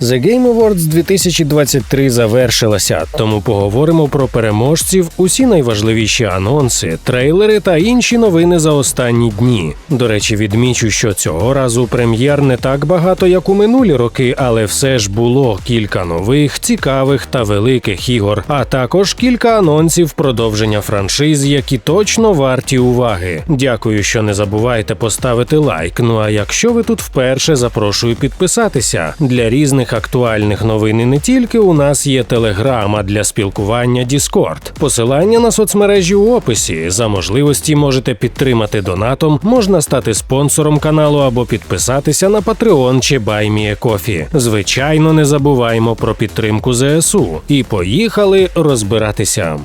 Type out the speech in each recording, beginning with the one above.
The Game Awards 2023 завершилася, тому поговоримо про переможців, усі найважливіші анонси, трейлери та інші новини за останні дні. До речі, відмічу, що цього разу прем'єр не так багато, як у минулі роки, але все ж було кілька нових, цікавих та великих ігор, а також кілька анонсів продовження франшиз, які точно варті уваги. Дякую, що не забувайте поставити лайк. Ну а якщо ви тут вперше, запрошую підписатися для різних актуальних новин і не тільки у нас є Телеграм, а для спілкування Discord. Посилання на соцмережі у описі. За можливості можете підтримати донатом, можна стати спонсором каналу або підписатися на Patreon чи BuyMeACoffee. Звичайно, не забуваємо про підтримку ЗСУ. І поїхали розбиратися.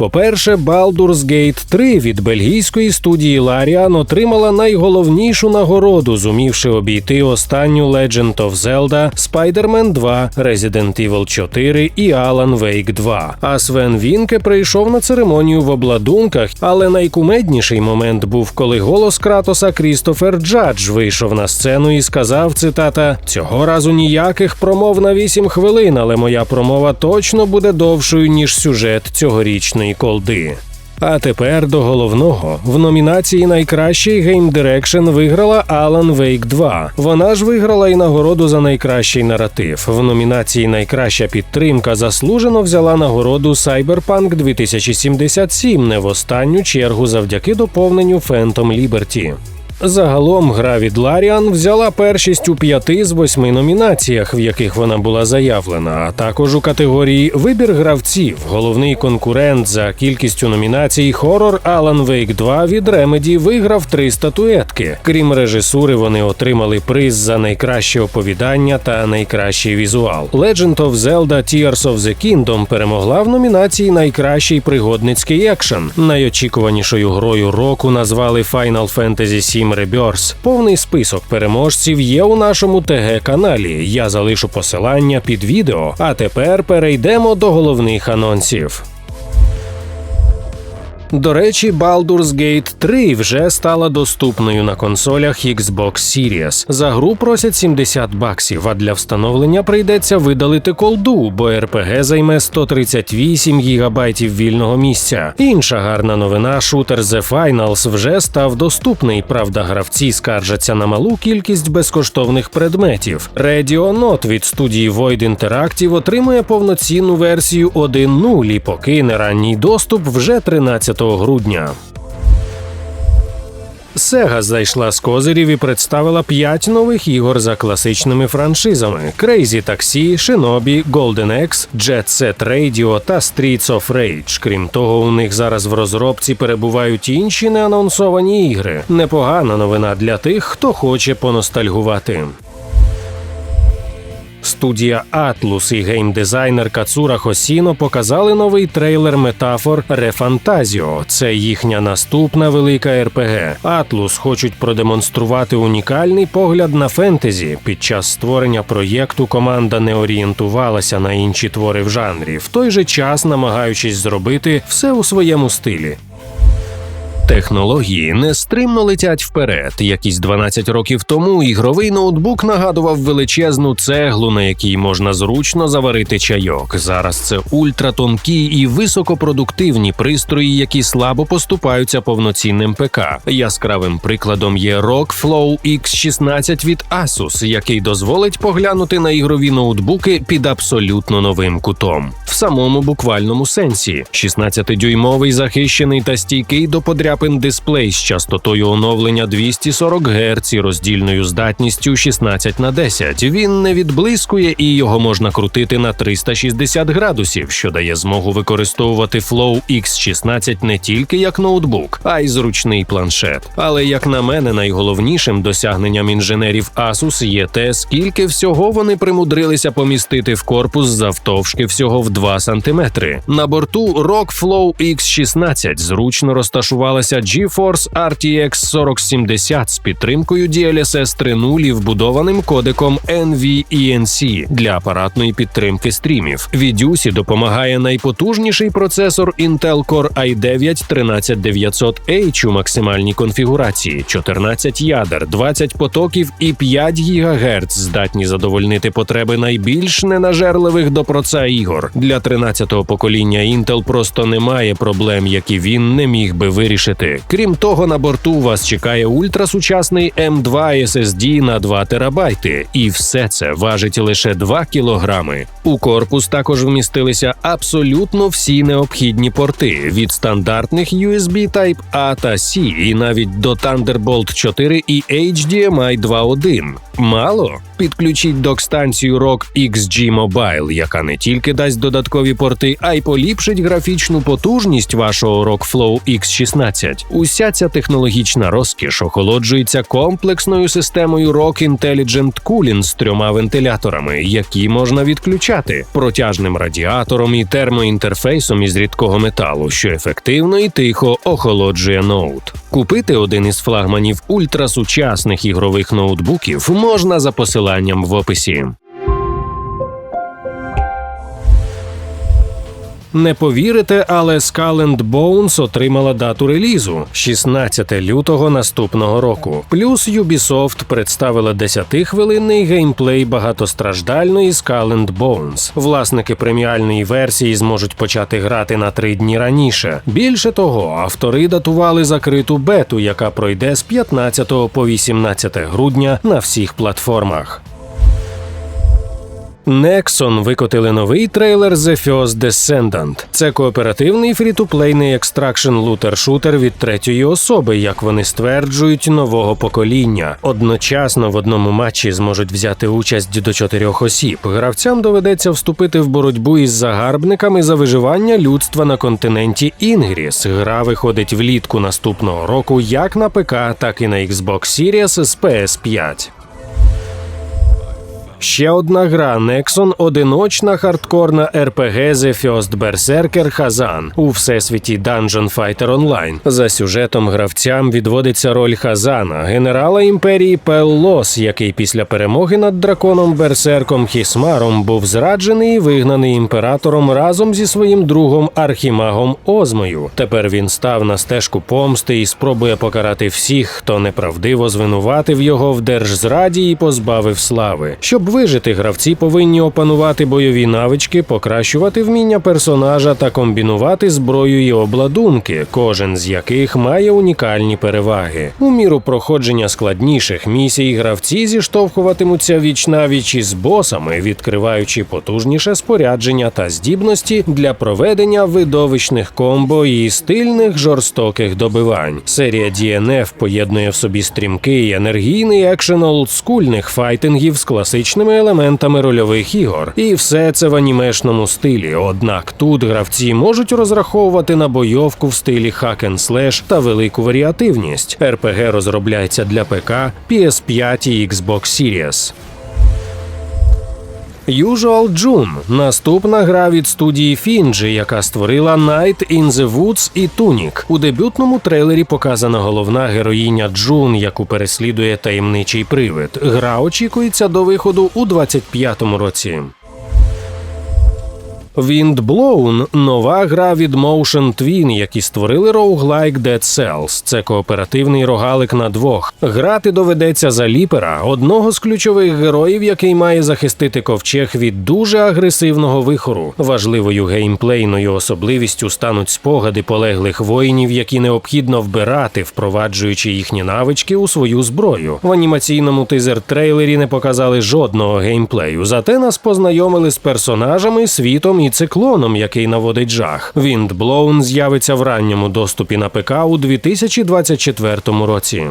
По-перше, Baldur's Gate 3 від бельгійської студії Larian отримала найголовнішу нагороду, зумівши обійти останню Legend of Zelda, Spider-Man 2, Resident Evil 4 і Alan Wake 2. А Свен Вінке прийшов на церемонію в обладунках, але найкумедніший момент був, коли голос Кратоса Крістофер Джадж вийшов на сцену і сказав: цитата: Цього разу ніяких промов на 8 хвилин, але моя промова точно буде довшою ніж сюжет цьогорічної колди. А тепер до головного в номінації Найкращий Game Direction виграла Alan Wake 2. Вона ж виграла і нагороду за найкращий наратив. В номінації Найкраща підтримка заслужено взяла нагороду Cyberpunk 2077 не в останню чергу завдяки доповненню Phantom Liberty. Загалом гра від Ларіан взяла першість у п'яти з восьми номінаціях, в яких вона була заявлена, а також у категорії Вибір гравців. Головний конкурент за кількістю номінацій хорор Alan Wake 2 від Remedy виграв три статуетки. Крім режисури, вони отримали приз за найкраще оповідання та найкращий візуал. Legend of Zelda Tears of the Kingdom перемогла в номінації Найкращий пригодницький екшен. Найочікуванішою грою року назвали Final Fantasy VII Rebirth. Повний список переможців є у нашому ТГ каналі. Я залишу посилання під відео. А тепер перейдемо до головних анонсів. До речі, Baldur's Gate 3 вже стала доступною на консолях Xbox Series. За гру просять 70 баксів, а для встановлення прийдеться видалити колду, бо RPG займе 138 гігабайтів вільного місця. Інша гарна новина: шутер The Finals вже став доступний. Правда, гравці скаржаться на малу кількість безкоштовних предметів. Radio Not від студії Void Interactive отримує повноцінну версію 1.0 і покине ранній доступ вже 13 грудня. Сега зайшла з козирів і представила п'ять нових ігор за класичними франшизами: Crazy Taxi, Shinobi, Golden Axe, Jet Set Radio та Streets of Rage. Крім того, у них зараз в розробці перебувають інші неанонсовані ігри. Непогана новина для тих, хто хоче поностальгувати. Студія Atlus і геймдизайнер Кацура Хосіно показали новий трейлер метафор Рефантазіо. Це їхня наступна велика РПГ. Atlus хочуть продемонструвати унікальний погляд на фентезі. Під час створення проєкту команда не орієнтувалася на інші твори в жанрі, в той же час намагаючись зробити все у своєму стилі. Технології нестримно летять вперед. Якісь 12 років тому ігровий ноутбук нагадував величезну цеглу, на якій можна зручно заварити чайок. Зараз це ультратонкі і високопродуктивні пристрої, які слабо поступаються повноцінним ПК. Яскравим прикладом є ROG Flow X16 від Asus, який дозволить поглянути на ігрові ноутбуки під абсолютно новим кутом. В самому буквальному сенсі 16-дюймовий захищений та стійкий до подряпин дисплей з частотою оновлення 240 Гц і роздільною здатністю 16 на 10. Він не відблискує і його можна крутити на 360 градусів, що дає змогу використовувати Flow X16 не тільки як ноутбук, а й зручний планшет. Але як на мене, найголовнішим досягненням інженерів Asus є те, скільки всього вони примудрилися помістити в корпус завтовшки всього в 2 см. На борту ROG Flow X16 зручно розташувалася з'явився GeForce RTX 4070 з підтримкою DLSS 3.0 і вбудованим кодеком NVENC для апаратної підтримки стрімів. Відюсі допомагає найпотужніший процесор Intel Core i9 13900H у максимальній конфігурації, 14 ядер, 20 потоків і 5 ГГц здатні задовольнити потреби найбільш ненажерливих до проца ігор. Для 13-го покоління Intel просто немає проблем, які він не міг би вирішити. Крім того, на борту вас чекає ультрасучасний M2 SSD на 2 терабайти, і все це важить лише 2 кілограми. У корпус також вмістилися абсолютно всі необхідні порти від стандартних USB Type-A та C і навіть до Thunderbolt 4 і HDMI 2.1. Мало? Підключіть док-станцію ROG XG Mobile, яка не тільки дасть додаткові порти, а й поліпшить графічну потужність вашого ROG Flow X16. Уся ця технологічна розкіш охолоджується комплексною системою ROG Intelligent Cooling з трьома вентиляторами, які можна відключати, протяжним радіатором і термоінтерфейсом із рідкого металу, що ефективно і тихо охолоджує ноут. Купити один із флагманів ультрасучасних ігрових ноутбуків можна за посиланням в описі. Не повірите, але Skull and Bones отримала дату релізу 16 лютого наступного року. Плюс Ubisoft представила 10-хвилинний геймплей багатостраждальної Skull and Bones. Власники преміальної версії зможуть почати грати на три дні раніше. Більше того, автори датували закриту бету, яка пройде з 15 по 18 грудня на всіх платформах. Nexon викотили новий трейлер The First Descendant. Це кооперативний фрі-ту-плейний екстракшн лутер-шутер від третьої особи, як вони стверджують, нового покоління. Одночасно в одному матчі зможуть взяти участь до чотирьох осіб. Гравцям доведеться вступити в боротьбу із загарбниками за виживання людства на континенті Інгріс. Гра виходить влітку наступного року як на ПК, так і на Xbox Series з PS5. Ще одна гра Nexon – одиночна хардкорна RPG The First Berserker Хазан у всесвіті Dungeon Fighter Online. За сюжетом гравцям відводиться роль Хазана, генерала імперії Пеллос, який після перемоги над драконом Берсерком Хісмаром був зраджений і вигнаний імператором разом зі своїм другом Архімагом Озмою. Тепер він став на стежку помсти і спробує покарати всіх, хто неправдиво звинуватив його в держзраді і позбавив слави. Щоб вижити, гравці повинні опанувати бойові навички, покращувати вміння персонажа та комбінувати зброю і обладунки, кожен з яких має унікальні переваги. У міру проходження складніших місій гравці зіштовхуватимуться віч навіч із босами, відкриваючи потужніше спорядження та здібності для проведення видовищних комбо і стильних жорстоких добивань. Серія DNF поєднує в собі стрімкий енергійний екшен олдскульних файтингів з класичними елементами рольових ігор, і все це в анімешному стилі. Однак тут гравці можуть розраховувати на бойовку в стилі hack and slash та велику варіативність. RPG розробляється для ПК, PS5 і Xbox Series. Usual June – наступна гра від студії Фінджі, яка створила Night in the Woods і Tunic. У дебютному трейлері показана головна героїня Джун, яку переслідує таємничий привид. Гра очікується до виходу у 25-му році. Windblown – нова гра від Motion Twin, які створили роуглайк Dead Cells. Це кооперативний рогалик на двох. Грати доведеться за ліпера, одного з ключових героїв, який має захистити ковчег від дуже агресивного вихору. Важливою геймплейною особливістю стануть спогади полеглих воїнів, які необхідно вбирати, впроваджуючи їхні навички у свою зброю. В анімаційному тизер-трейлері не показали жодного геймплею, зате нас познайомили з персонажами, світом і циклоном, який наводить жах. Віндблоун з'явиться в ранньому доступі на ПК у 2024 році.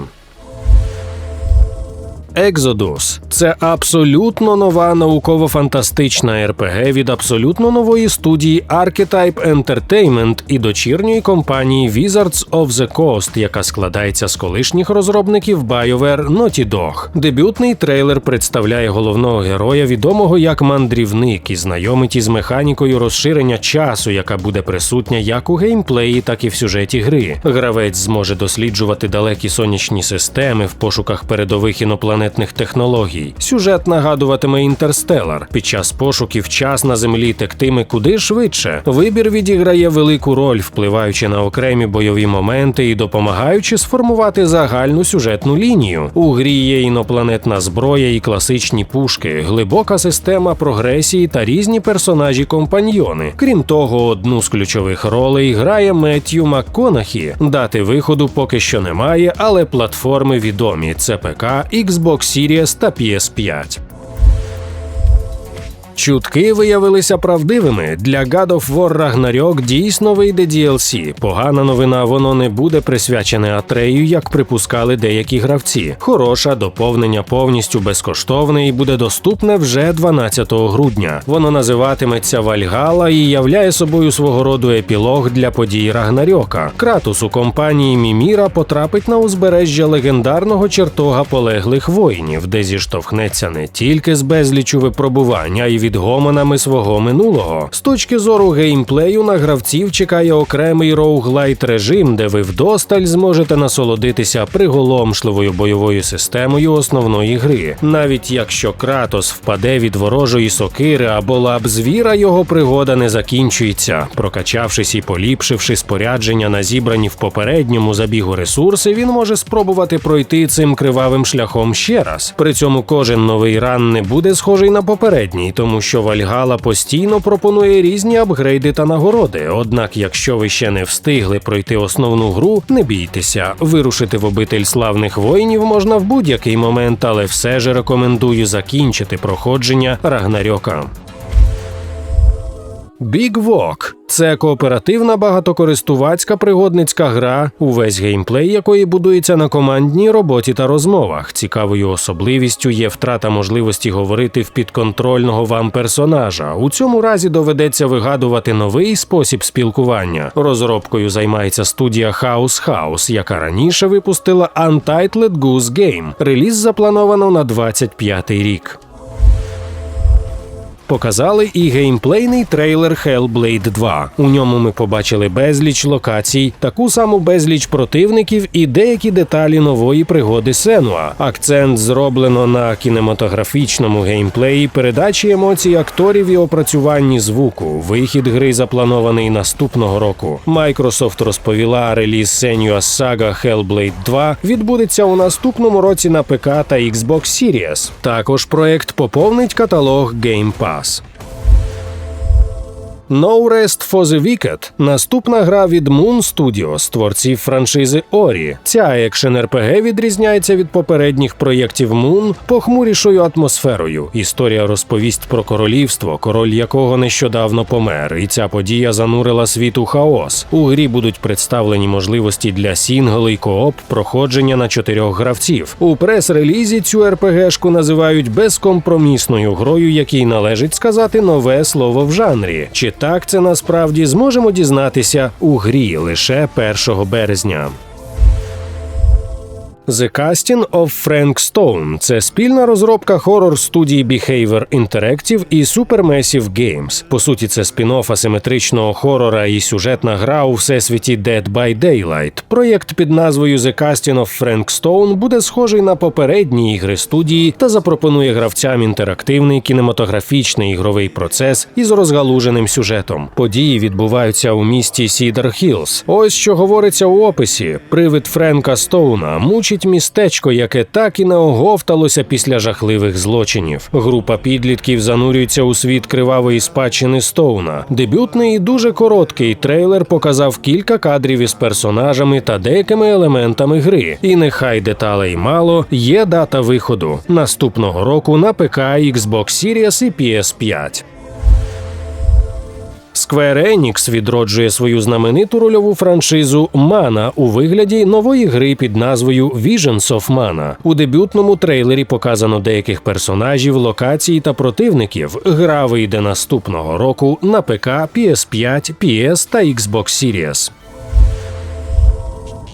Exodus – це абсолютно нова науково-фантастична РПГ від абсолютно нової студії Archetype Entertainment і дочірньої компанії Wizards of the Coast, яка складається з колишніх розробників BioWare Naughty Dog. Дебютний трейлер представляє головного героя, відомого як мандрівник, і знайомить із механікою розширення часу, яка буде присутня як у геймплеї, так і в сюжеті гри. Гравець зможе досліджувати далекі сонячні системи в пошуках передових інопланетних технологій. Сюжет нагадуватиме інтерстелар. Під час пошуків час на землі тектиме куди швидше. Вибір відіграє велику роль, впливаючи на окремі бойові моменти і допомагаючи сформувати загальну сюжетну лінію. У грі є інопланетна зброя і класичні пушки, глибока система прогресії та різні персонажі-компаньйони. Крім того, одну з ключових ролей грає Меттью МакКонахі. Дати виходу поки що немає, але платформи відомі: це ПК, Xbox Series та PS5. Чутки виявилися правдивими. Для God of War Ragnarok дійсно вийде DLC. Погана новина, воно не буде присвячене Атрею, як припускали деякі гравці. Хороша доповнення повністю безкоштовне і буде доступне вже 12 грудня. Воно називатиметься Вальгала і являє собою свого роду епілог для подій Рагнарьока. Кратус у компанії Міміра потрапить на узбережжя легендарного чертога полеглих воїнів, де зіштовхнеться не тільки з безлічу випробувань, а й відгомонами свого минулого. З точки зору геймплею на гравців чекає окремий роуглайт режим, де ви вдосталь зможете насолодитися приголомшливою бойовою системою основної гри. Навіть якщо Кратос впаде від ворожої сокири або лап звіра, його пригода не закінчується. Прокачавшись і поліпшивши спорядження на зібрані в попередньому забігу ресурси, він може спробувати пройти цим кривавим шляхом ще раз. При цьому кожен новий ран не буде схожий на попередній, тому що Вальгала постійно пропонує різні апгрейди та нагороди. Однак, якщо ви ще не встигли пройти основну гру, не бійтеся. Вирушити в обитель славних воїнів можна в будь-який момент, але все ж рекомендую закінчити проходження Рагнарьока. Walk – це кооперативна багатокористувацька пригодницька гра, увесь геймплей якої будується на командній роботі та розмовах. Цікавою особливістю є втрата можливості говорити в підконтрольного вам персонажа. У цьому разі доведеться вигадувати новий спосіб спілкування. Розробкою займається студія House House, яка раніше випустила Untitled Goose Game. Реліз заплановано на 25-й рік. Показали і геймплейний трейлер Hellblade 2. У ньому ми побачили безліч локацій, таку саму безліч противників і деякі деталі нової пригоди Сенуа. Акцент зроблено на кінематографічному геймплеї, передачі емоцій акторів і опрацюванні звуку. Вихід гри запланований наступного року. Microsoft розповіла, реліз Senua's Saga Hellblade 2 відбудеться у наступному році на ПК та Xbox Series. Також проект поповнить каталог Game Pass час. No Rest for the Wicked – наступна гра від Moon Studios, творців франшизи Орі. Ця екшен РПГ відрізняється від попередніх проєктів Moon похмурішою атмосферою. Історія розповість про королівство, король якого нещодавно помер, і ця подія занурила світ у хаос. У грі будуть представлені можливості для сінгл і кооп проходження на чотирьох гравців. У прес-релізі цю РПГшку називають безкомпромісною грою, якій належить сказати нове слово в жанрі. Так це насправді зможемо дізнатися у грі лише 1 березня. The Casting of Frank Stone – це спільна розробка хорор студії Behavior Interactive і Supermassive Games. По суті, це спін-офф асиметричного хорора і сюжетна гра у всесвіті Dead by Daylight. Проєкт під назвою The Casting of Frank Stone буде схожий на попередні ігри студії та запропонує гравцям інтерактивний кінематографічний ігровий процес із розгалуженим сюжетом. Події відбуваються у місті Сідер Хілз. Ось що говориться у описі: привид Френка Стоуна мучить містечко, яке так і не оговталося після жахливих злочинів. Група підлітків занурюється у світ кривавої спадщини Стоуна. Дебютний і дуже короткий трейлер показав кілька кадрів із персонажами та деякими елементами гри. І нехай деталей мало, є дата виходу наступного року на ПК, Xbox Series і PS5. Square Enix відроджує свою знамениту рольову франшизу Мана у вигляді нової гри під назвою Visions of Mana. У дебютному трейлері показано деяких персонажів, локацій та противників. Гра вийде наступного року на ПК, PS5, PS та Xbox Series.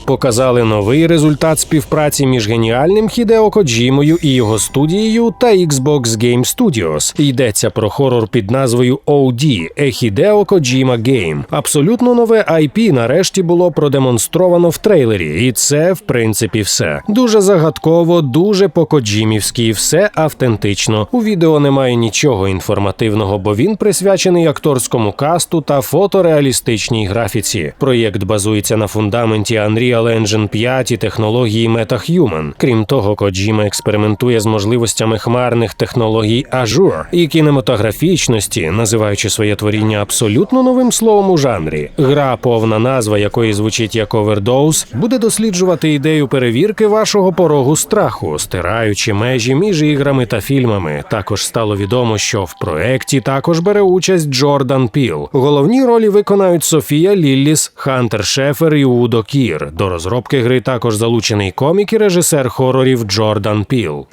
Показали новий результат співпраці між геніальним Хідео Коджімою і його студією та Xbox Game Studios. Йдеться про хорор під назвою OD – Hideo Kojima Game. Абсолютно нове IP нарешті було продемонстровано в трейлері, і це в принципі все. Дуже загадково, дуже по-коджімівськи, все автентично. У відео немає нічого інформативного, бо він присвячений акторському касту та фотореалістичній графіці. Проєкт базується на фундаменті Unreal Engine 5 і технології MetaHuman. Крім того, Коджіма експериментує з можливостями хмарних технологій Azure і кінематографічності, називаючи своє творіння абсолютно новим словом у жанрі. Гра, повна назва якої звучить як Overdose, буде досліджувати ідею перевірки вашого порогу страху, стираючи межі між іграми та фільмами. Також стало відомо, що в проекті також бере участь Джордан Піл. Головні ролі виконають Софія Лілліс, Хантер Шефер і Удо Кір. До розробки гри також залучений комік і режисер хорорів Джордан Піл.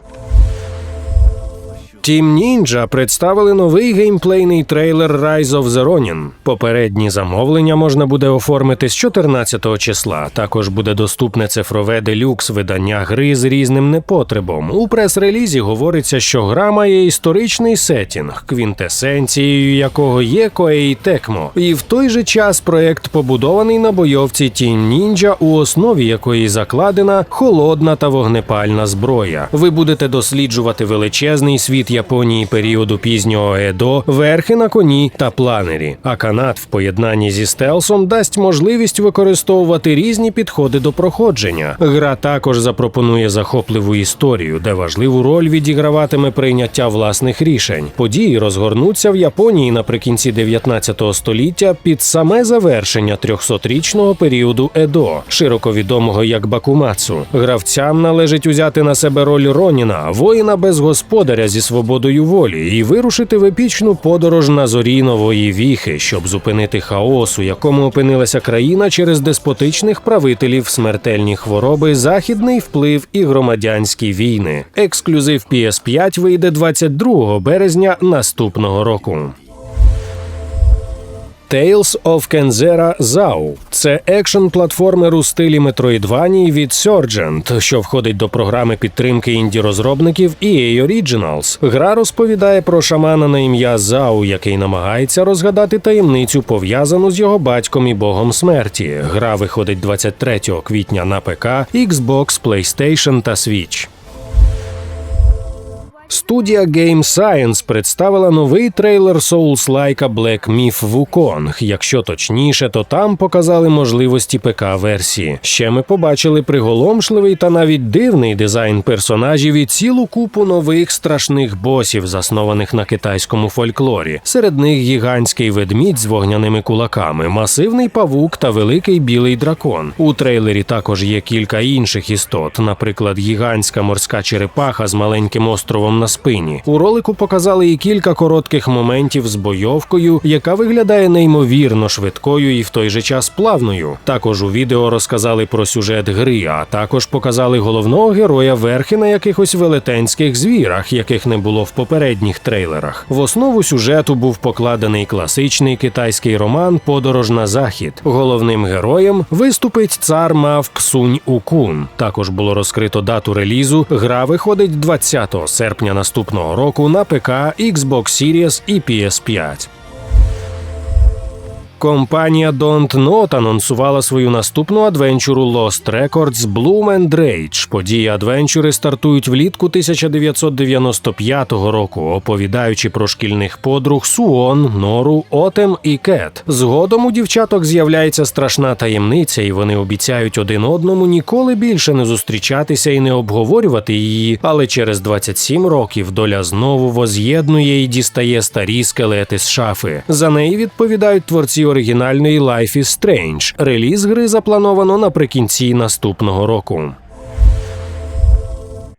Team Ninja представили новий геймплейний трейлер Rise of the Ronin. Попередні замовлення можна буде оформити з 14 числа. Також буде доступне цифрове делюкс видання гри з різним непотребом. У прес-релізі говориться, що гра має історичний сетінг, квінтесенцією якого є Koei Tecmo. І в той же час проект побудований на бойовці Team Ninja, у основі якої закладена холодна та вогнепальна зброя. Ви будете досліджувати величезний світ Японії періоду пізнього Едо, верхи на коні та планері. А канат в поєднанні зі стелсом дасть можливість використовувати різні підходи до проходження. Гра також запропонує захопливу історію, де важливу роль відіграватиме прийняття власних рішень. Події розгорнуться в Японії наприкінці 19 століття під саме завершення 300-річного періоду Едо, широко відомого як Бакумацу. Гравцям належить узяти на себе роль Роніна, воїна без господаря зі свободою волі, і вирушити в епічну подорож на зорі нової віхи, щоб зупинити хаос, у якому опинилася країна через деспотичних правителів, смертельні хвороби, західний вплив і громадянські війни. Ексклюзив PS5 вийде 22 березня наступного року. Tales of Kenzera Zao – це екшн платформер у стилі Metroidvania від Surgent, що входить до програми підтримки інді-розробників EA Originals. Гра розповідає про шамана на ім'я Зау, який намагається розгадати таємницю, пов'язану з його батьком і богом смерті. Гра виходить 23 квітня на ПК, Xbox, PlayStation та Switch. Студія Game Science представила новий трейлер Souls-like Black Myth Wukong. Якщо точніше, то там показали можливості ПК-версії. Ще ми побачили приголомшливий та навіть дивний дизайн персонажів і цілу купу нових страшних босів, заснованих на китайському фольклорі. Серед них гігантський ведмідь з вогняними кулаками, масивний павук та великий білий дракон. У трейлері також є кілька інших істот, наприклад, гігантська морська черепаха з маленьким островом на спині. У ролику показали і кілька коротких моментів з бойовкою, яка виглядає неймовірно швидкою і в той же час плавною. Також у відео розказали про сюжет гри, а також показали головного героя верхи на якихось велетенських звірах, яких не було в попередніх трейлерах. В основу сюжету був покладений класичний китайський роман Подорож на захід. Головним героєм виступить цар мав Ксунь Укун. Також було розкрито дату релізу. Гра виходить 20 серпня наступного року на ПК, Xbox Series і PS5. Компанія Don't Not анонсувала свою наступну адвенчуру Lost Records Bloom and Rage. Події адвенчури стартують влітку 1995 року, оповідаючи про шкільних подруг Суон, Нору, Отем і Кет. Згодом у дівчаток з'являється страшна таємниця, і вони обіцяють один одному ніколи більше не зустрічатися і не обговорювати її. Але через 27 років доля знову воз'єднує і дістає старі скелети з шафи. За неї відповідають творці оригінальної Life is Strange. Реліз гри заплановано наприкінці наступного року.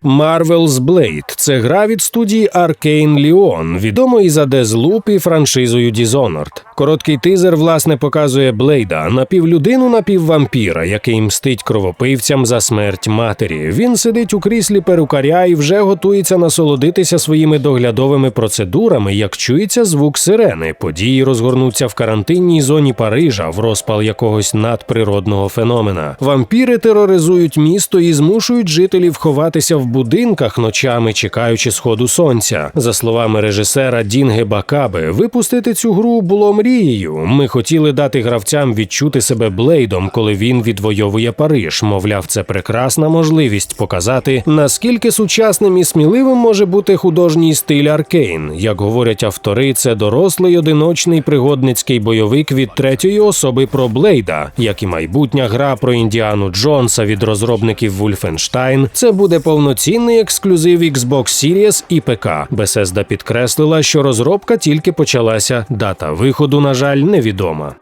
Marvel's Blade – це гра від студії Arcane Leon, відомої за Deathloop і франшизою Dishonored. Короткий тизер власне показує Блейда напівлюдину, напіввампіра, який мстить кровопивцям за смерть матері. Він сидить у кріслі перукаря і вже готується насолодитися своїми доглядовими процедурами, як чується звук сирени. Події розгорнуться в карантинній зоні Парижа в розпал якогось надприродного феномена. Вампіри тероризують місто і змушують жителів ховатися в будинках ночами, чекаючи сходу сонця. За словами режисера Дінге Бакаби, випустити цю гру було мрією. Ми хотіли дати гравцям відчути себе Блейдом, коли він відвоює Париж. Мовляв, це прекрасна можливість показати, наскільки сучасним і сміливим може бути художній стиль Аркейн. Як говорять автори, це дорослий одиночний пригодницький бойовик від третьої особи про Блейда, як і майбутня гра про Індіану Джонса від розробників Wolfenstein, Це буде повноцінний ексклюзив Xbox Series і ПК. Bethesda підкреслила, що розробка тільки почалася. Дата виходу, на жаль, невідома.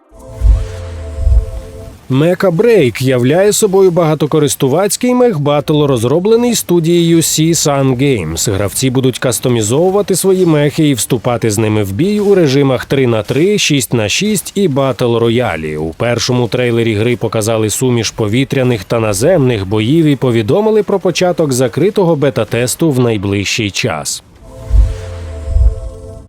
Mecha Break являє собою багатокористувацький мех-батл, розроблений студією C-Sun Games. Гравці будуть кастомізовувати свої мехи і вступати з ними в бій у режимах 3 на 3 6 на 6 і Battle Royale. У першому трейлері гри показали суміш повітряних та наземних боїв і повідомили про початок закритого бета-тесту в найближчий час.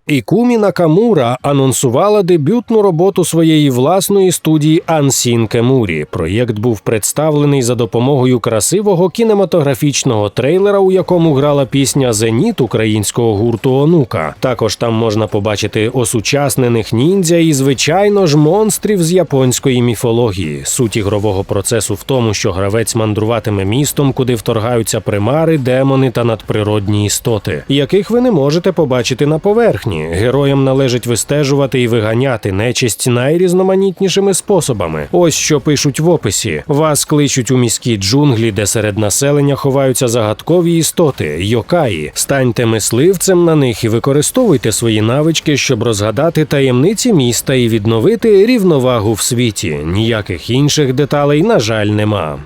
Ікумі Накамура анонсувала дебютну роботу своєї власної студії Unseen Кемурі. Проєкт був представлений за допомогою красивого кінематографічного трейлера, у якому грала пісня Зеніт українського гурту Онука. Також там можна побачити осучаснених ніндзя і, звичайно ж, монстрів з японської міфології. Суть ігрового процесу в тому, що гравець мандруватиме містом, куди вторгаються примари, демони та надприродні істоти, яких ви не можете побачити на поверхні. Героям належить вистежувати і виганяти нечисть найрізноманітнішими способами. Ось що пишуть в описі: вас кличуть у міські джунглі, де серед населення ховаються загадкові істоти, йокаї. Станьте мисливцем на них і використовуйте свої навички, щоб розгадати таємниці міста і відновити рівновагу в світі. Ніяких інших деталей, на жаль, нема.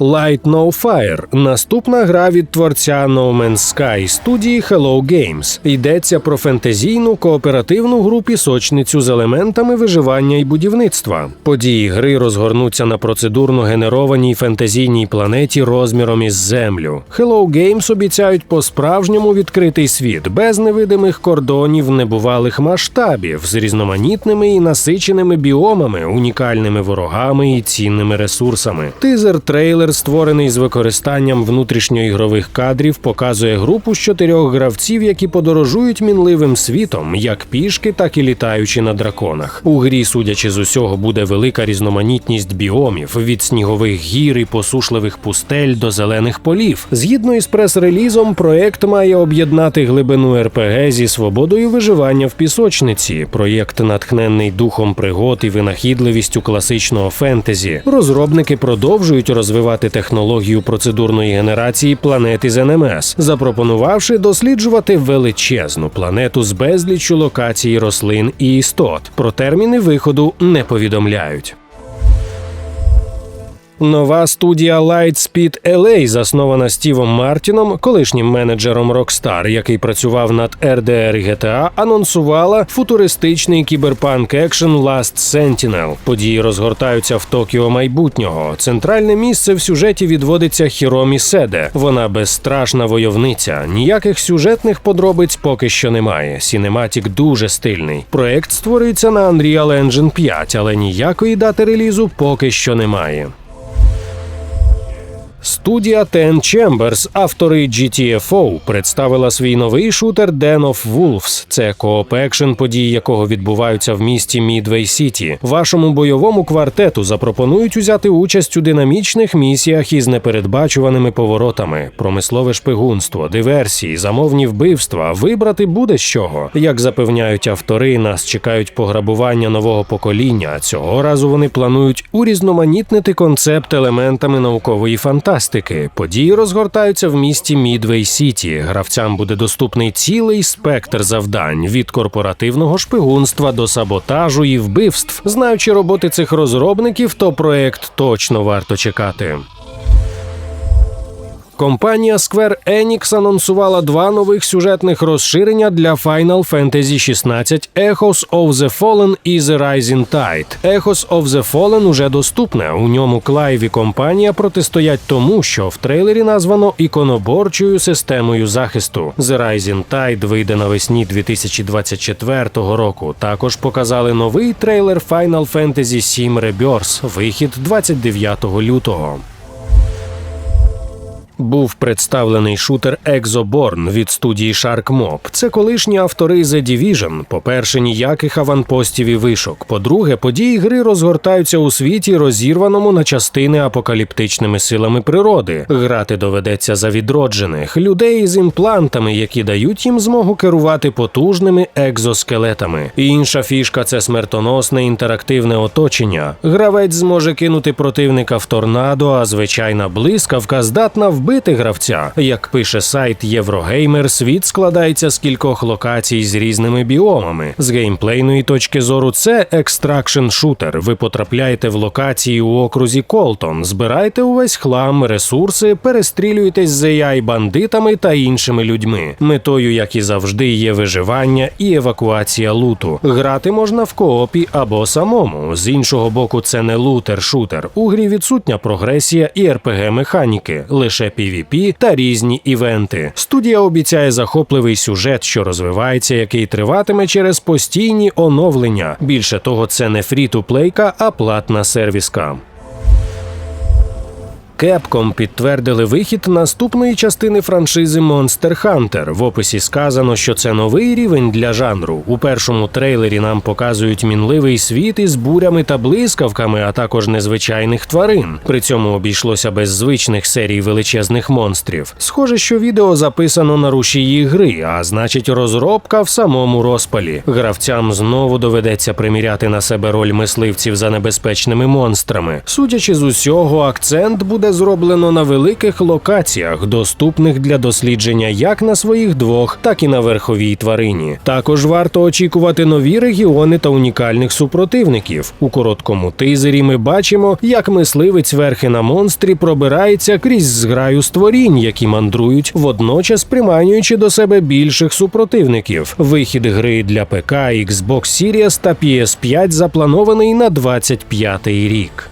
Light No Fire – наступна гра від творця No Man's Sky студії Hello Games. Йдеться про фентезійну кооперативну гру пісочницю з елементами виживання і будівництва. Події гри розгорнуться на процедурно генерованій фентезійній планеті розміром із землю. Hello Games обіцяють по-справжньому відкритий світ без невидимих кордонів, небувалих масштабів, з різноманітними і насиченими біомами, унікальними ворогами і цінними ресурсами. Тизер трейлер трейлер, створений з використанням внутрішньоігрових кадрів, показує групу з чотирьох гравців, які подорожують мінливим світом, як пішки, так і літаючи на драконах. У грі, судячи з усього, буде велика різноманітність біомів від снігових гір і посушливих пустель до зелених полів. Згідно із прес-релізом, проект має об'єднати глибину РПГ зі свободою виживання в пісочниці. Проєкт натхненний духом пригод і винахідливістю класичного фентезі. Розробники продовжують розвивати розвивати технологію процедурної генерації планети з НМС, запропонувавши досліджувати величезну планету з безліччю локацій рослин і істот. Про терміни виходу не повідомляють. Нова студія Lightspeed LA, заснована Стівом Мартіном, колишнім менеджером Rockstar, який працював над RDR GTA, анонсувала футуристичний кіберпанк екшен Last Sentinel. Події розгортаються в Токіо майбутнього. Центральне місце в сюжеті відводиться Хіромі Седе. Вона безстрашна войовниця. Ніяких сюжетних подробиць поки що немає. Сінематік дуже стильний. Проект створюється на Unreal Engine 5, але ніякої дати релізу поки що немає. Студія Ten Chambers, автори GTFO, представила свій новий шутер Den of Wolves. Це кооп-екшн, події якого відбуваються в місті Мідвей Сіті. Вашому бойовому квартету запропонують узяти участь у динамічних місіях із непередбачуваними поворотами, промислове шпигунство, диверсії, замовні вбивства. Вибрати буде з чого. Як запевняють автори, нас чекають пограбування нового покоління. Цього разу вони планують урізноманітнити концепт елементами наукової фантастики фантастики. Події розгортаються в місті Мідвей Сіті. Гравцям буде доступний цілий спектр завдань від корпоративного шпигунства до саботажу і вбивств. Знаючи роботи цих розробників, то проект точно варто чекати. Компанія Square Enix анонсувала два нових сюжетних розширення для Final Fantasy XVI Echoes of the Fallen і The Rising Tide. Echoes of the Fallen уже доступне. У ньому Клайв і компанія протистоять тому, що в трейлері названо іконоборчою системою захисту. The Rising Tide вийде навесні 2024 року. Також показали новий трейлер Final Fantasy VII Rebirth, вихід 29 лютого. Був представлений шутер Exoborn від студії SharkMob. Це колишні автори The Division. По-перше, ніяких аванпостів і вишок. По-друге, події гри розгортаються у світі, розірваному на частини апокаліптичними силами природи. Грати доведеться за відроджених людей з імплантами, які дають їм змогу керувати потужними екзоскелетами. Інша фішка це смертоносне інтерактивне оточення. Гравець зможе кинути противника в торнадо, а звичайна блискавка здатна вбити гравця. Як пише сайт Єврогеймер, світ складається з кількох локацій з різними біомами. З геймплейної точки зору, це екстракшн шутер. Ви потрапляєте в локації у окрузі Колтон, збираєте увесь хлам, ресурси, перестрілюєтесь з ai бандитами та іншими людьми. Метою, як і завжди, є виживання і евакуація луту. Грати можна в коопі або самому. З іншого боку, це не лутер-шутер. У грі відсутня прогресія і rpg механіки, лише PvP та різні івенти. Студія обіцяє захопливий сюжет, що розвивається, який триватиме через постійні оновлення. Більше того, це не фрі-ту-плейка, а платна сервіска. Capcom підтвердили вихід наступної частини франшизи Monster Hunter. В описі сказано, що це новий рівень для жанру. У першому трейлері нам показують мінливий світ із бурями та блискавками, а також незвичайних тварин. При цьому обійшлося без звичних серій величезних монстрів. Схоже, що відео записано на рушії гри, а значить, розробка в самому розпалі. Гравцям знову доведеться приміряти на себе роль мисливців за небезпечними монстрами. Судячи з усього, акцент буде зроблено на великих локаціях, доступних для дослідження як на своїх двох, так і на верховій тварині. Також варто очікувати нові регіони та унікальних супротивників. У короткому тизері ми бачимо, як мисливець верхи на монстрі пробирається крізь зграю створінь, які мандрують, водночас приманюючи до себе більших супротивників. Вихід гри для ПК, Xbox Series та PS5 запланований на 25-й рік.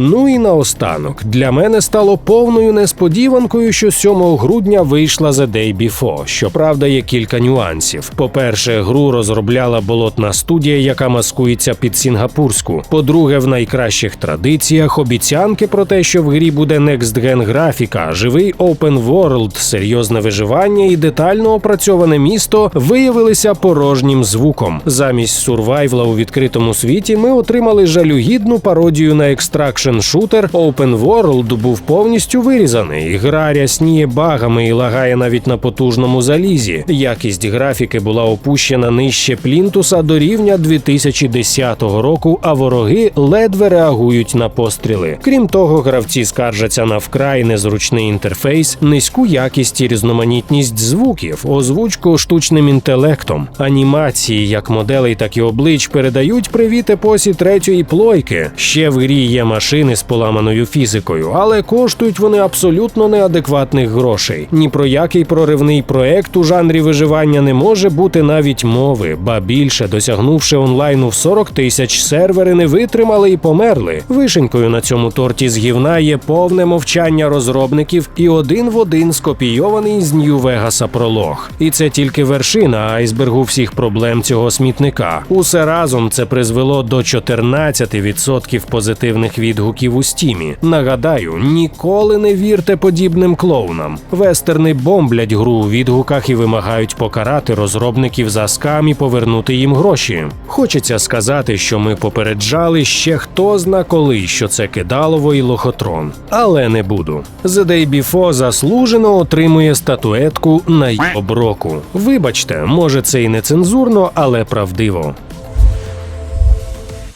Ну і наостанок для мене стало повною несподіванкою, що 7 грудня вийшла The Day Before. Щоправда, є кілька нюансів. По-перше, гру розробляла болотна студія, яка маскується під сінгапурську. По-друге, в найкращих традиціях обіцянки про те, що в грі буде Gen графіка, живий open world, серйозне виживання і детально опрацьоване місто виявилися порожнім звуком. Замість сурвайвла у відкритому світі ми отримали жалюгідну пародію на екстракшн шутер Open World був повністю вирізаний. Гра рясніє багами і лагає навіть на потужному залізі. Якість графіки була опущена нижче плінтуса до рівня 2010 року, а вороги ледве реагують на постріли. Крім того, гравці скаржаться на вкрай незручний інтерфейс, низьку якість і різноманітність звуків, озвучку штучним інтелектом, анімації, як моделей, так і облич передають привіт епосі третьої плойки. Ще в грі є машини з поламаною фізикою, але коштують вони абсолютно неадекватних грошей. Ні про який проривний проект у жанрі виживання не може бути навіть мови, ба більше досягнувши онлайну в 40 тисяч, сервери не витримали і померли. Вишенькою на цьому торті з гівна є повне мовчання розробників і один в один скопійований з Нью-Вегаса пролог. І це тільки вершина айсбергу всіх проблем цього смітника. Усе разом це призвело до 14% позитивних відгуків у стімі. Нагадаю, ніколи не вірте подібним клоунам. Вестерни бомблять гру у відгуках і вимагають покарати розробників за скам і повернути їм гроші. Хочеться сказати, що ми попереджали ще хто зна коли, що це кидалово і лохотрон, але не буду. The Day Before заслужено отримує статуетку на оброку. Вибачте, може це і не цензурно, але правдиво.